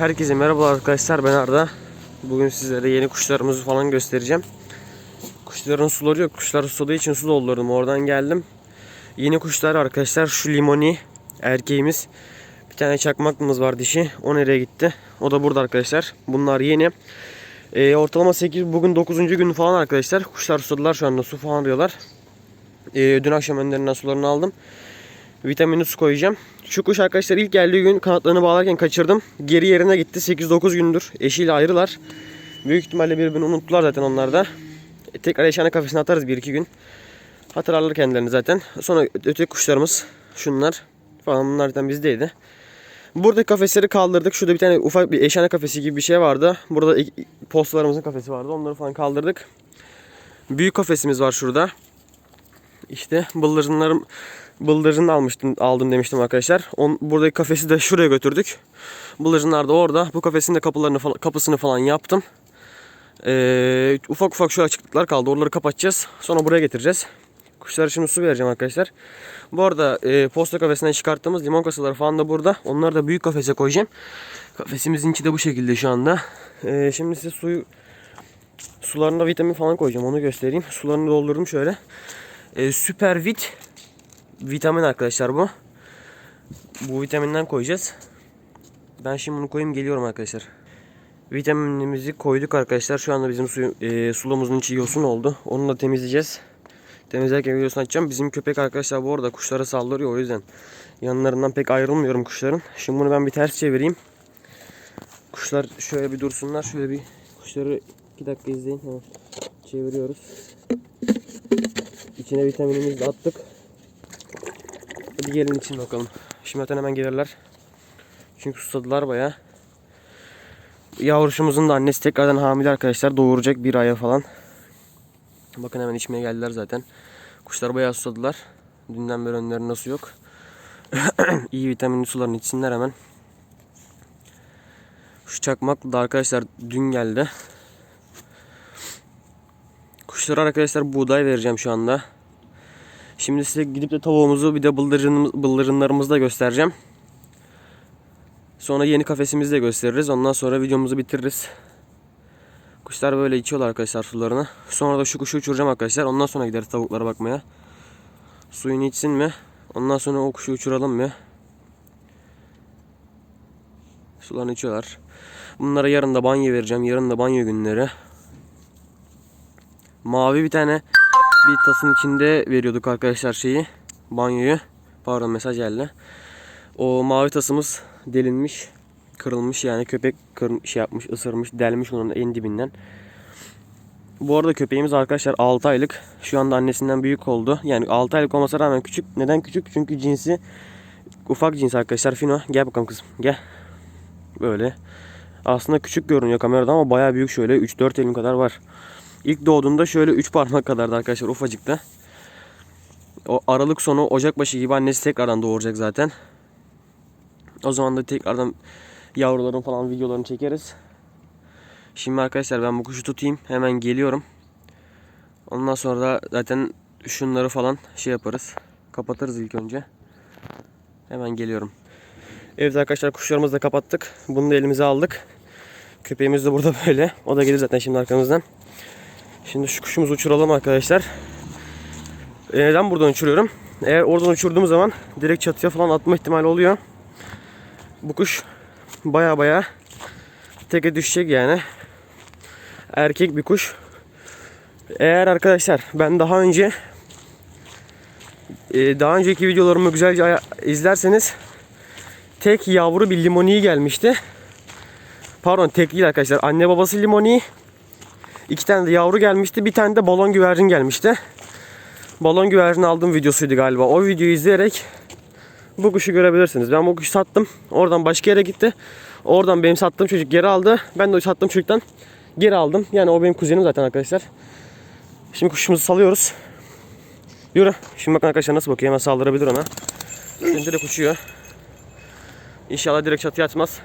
Herkese merhaba arkadaşlar ben Arda. Bugün sizlere yeni kuşlarımızı falan göstereceğim. Kuşların suları yok. Kuşlar susadığı için su doldurdum. Oradan geldim. Yeni kuşlar arkadaşlar şu limoni erkeğimiz. Bir tane çakmaklımız var dişi. O nereye gitti? O da burada arkadaşlar. Bunlar yeni. Ee, ortalama 8 bugün 9. gün falan arkadaşlar. Kuşlar susadılar şu anda su falan arıyorlar. Ee, dün akşam önlerinden sularını aldım. Vitaminli su koyacağım. Şu kuş arkadaşlar ilk geldiği gün kanatlarını bağlarken kaçırdım. Geri yerine gitti. 8-9 gündür eşiyle ayrılar. Büyük ihtimalle birbirini unuttular zaten onlar da. E, tekrar eşhane kafesine atarız 1-2 gün. Hatırlarlar kendilerini zaten. Sonra öteki kuşlarımız şunlar falan bunlar zaten bizdeydi. Buradaki kafesleri kaldırdık. Şurada bir tane ufak bir eşhane kafesi gibi bir şey vardı. Burada postalarımızın kafesi vardı. Onları falan kaldırdık. Büyük kafesimiz var şurada. İşte bıldırcınlarım bıldırcını almıştım aldım demiştim arkadaşlar. On, buradaki kafesi de şuraya götürdük. Bıldırcınlar da orada. Bu kafesin de kapılarını falan, kapısını falan yaptım. Ee, ufak ufak şu açıklıklar kaldı. Oraları kapatacağız. Sonra buraya getireceğiz. Kuşlara şimdi su vereceğim arkadaşlar. Bu arada e, posta kafesinden çıkarttığımız limon kasaları falan da burada. Onları da büyük kafese koyacağım. Kafesimizin içi de bu şekilde şu anda. Ee, şimdi size suyu sularında vitamin falan koyacağım. Onu göstereyim. Sularını doldurdum şöyle. Ee, Süper Vit vitamin arkadaşlar bu. Bu vitaminden koyacağız. Ben şimdi bunu koyayım geliyorum arkadaşlar. Vitaminimizi koyduk arkadaşlar. Şu anda bizim suyu, e, sulamızın içi yosun oldu. Onu da temizleyeceğiz. Temizlerken videosunu açacağım. Bizim köpek arkadaşlar bu arada kuşlara saldırıyor o yüzden. Yanlarından pek ayrılmıyorum kuşların. Şimdi bunu ben bir ters çevireyim. Kuşlar şöyle bir dursunlar. Şöyle bir kuşları 2 dakika izleyin. Hemen çeviriyoruz. İçine vitaminimizi de attık. Hadi gelin için bakalım. Şimdi zaten hemen gelirler. Çünkü susadılar baya. Yavruşumuzun da annesi tekrardan hamile arkadaşlar. Doğuracak bir aya falan. Bakın hemen içmeye geldiler zaten. Kuşlar bayağı susadılar. Dünden beri önlerinde su yok. İyi vitaminli sularını içsinler hemen. Şu çakmaklı da arkadaşlar dün geldi. Kuşlara arkadaşlar buğday vereceğim şu anda. Şimdi size gidip de tavuğumuzu bir de bıldırcınımız, bıldırcınlarımızı da göstereceğim. Sonra yeni kafesimizi de gösteririz. Ondan sonra videomuzu bitiririz. Kuşlar böyle içiyorlar arkadaşlar sularını. Sonra da şu kuşu uçuracağım arkadaşlar. Ondan sonra gideriz tavuklara bakmaya. Suyunu içsin mi? Ondan sonra o kuşu uçuralım mı? Sularını içiyorlar. Bunlara yarın da banyo vereceğim. Yarın da banyo günleri. Mavi bir tane bir tasın içinde veriyorduk arkadaşlar şeyi. Banyoyu. Pardon mesaj geldi. O mavi tasımız delinmiş. Kırılmış yani köpek kır, şey yapmış, ısırmış, delmiş onun en dibinden. Bu arada köpeğimiz arkadaşlar 6 aylık. Şu anda annesinden büyük oldu. Yani 6 aylık olmasına rağmen küçük. Neden küçük? Çünkü cinsi ufak cins arkadaşlar. Fino gel bakalım kızım gel. Böyle. Aslında küçük görünüyor kamerada ama bayağı büyük şöyle 3-4 elim kadar var. İlk doğduğunda şöyle 3 parmak kadardı arkadaşlar ufacıkta. O Aralık sonu Ocak başı gibi annesi tekrardan doğuracak zaten. O zaman da tekrardan yavruların falan videolarını çekeriz. Şimdi arkadaşlar ben bu kuşu tutayım. Hemen geliyorum. Ondan sonra da zaten şunları falan şey yaparız. Kapatırız ilk önce. Hemen geliyorum. Evet arkadaşlar kuşlarımızı da kapattık. Bunu da elimize aldık. Köpeğimiz de burada böyle. O da gelir zaten şimdi arkamızdan. Şimdi şu kuşumuzu uçuralım arkadaşlar. E, Neden buradan uçuruyorum? Eğer oradan uçurduğum zaman direkt çatıya falan atma ihtimali oluyor. Bu kuş baya baya teke düşecek yani. Erkek bir kuş. Eğer arkadaşlar ben daha önce e, daha önceki videolarımı güzelce izlerseniz tek yavru bir limoni gelmişti. Pardon tek değil arkadaşlar. Anne babası limoni. İki tane de yavru gelmişti. Bir tane de balon güvercin gelmişti. Balon güvercin aldığım videosuydu galiba. O videoyu izleyerek bu kuşu görebilirsiniz. Ben bu kuşu sattım. Oradan başka yere gitti. Oradan benim sattığım çocuk geri aldı. Ben de o sattığım çocuktan geri aldım. Yani o benim kuzenim zaten arkadaşlar. Şimdi kuşumuzu salıyoruz. Yürü. Şimdi bakın arkadaşlar nasıl bakıyor. Hemen saldırabilir ona. Şimdi direkt uçuyor. İnşallah direkt çatıya atmaz.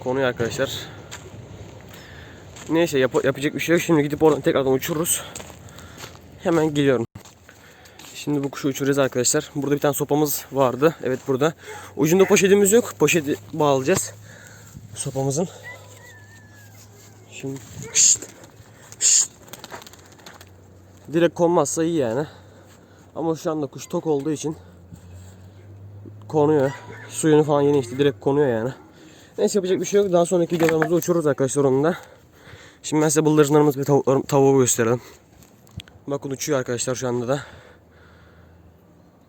Konuyu arkadaşlar. Neyse yap- yapacak bir şey yok. Şimdi gidip oradan tekrardan uçururuz. Hemen geliyorum. Şimdi bu kuşu uçuracağız arkadaşlar. Burada bir tane sopamız vardı. Evet burada. Ucunda poşetimiz yok. Poşeti bağlayacağız. Sopamızın. Şimdi Şşt! Şşt! Direkt konmazsa iyi yani. Ama şu anda kuş tok olduğu için konuyor. Suyunu falan yeni içti. Direkt konuyor yani. Neyse yapacak bir şey yok. Daha sonraki videolarımızda uçururuz arkadaşlar onu da. Şimdi ben size bıldırcınlarımız ve tavuğu gösterelim. Bakın uçuyor arkadaşlar şu anda da.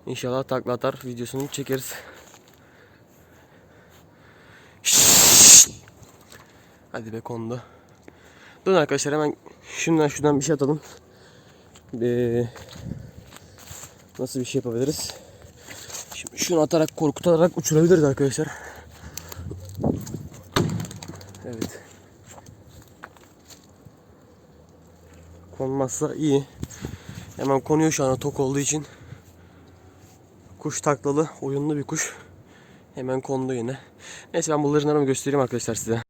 İnşallah takla atar videosunu çekeriz. Hadi be kondu. Dur arkadaşlar hemen şundan şuradan bir şey atalım. Ee, nasıl bir şey yapabiliriz? Şimdi şunu atarak korkutarak uçurabiliriz arkadaşlar. Evet. Konmazsa iyi. Hemen konuyor şu anda tok olduğu için. Kuş taklalı, oyunlu bir kuş. Hemen kondu yine. Neyse ben bunların göstereyim arkadaşlar size.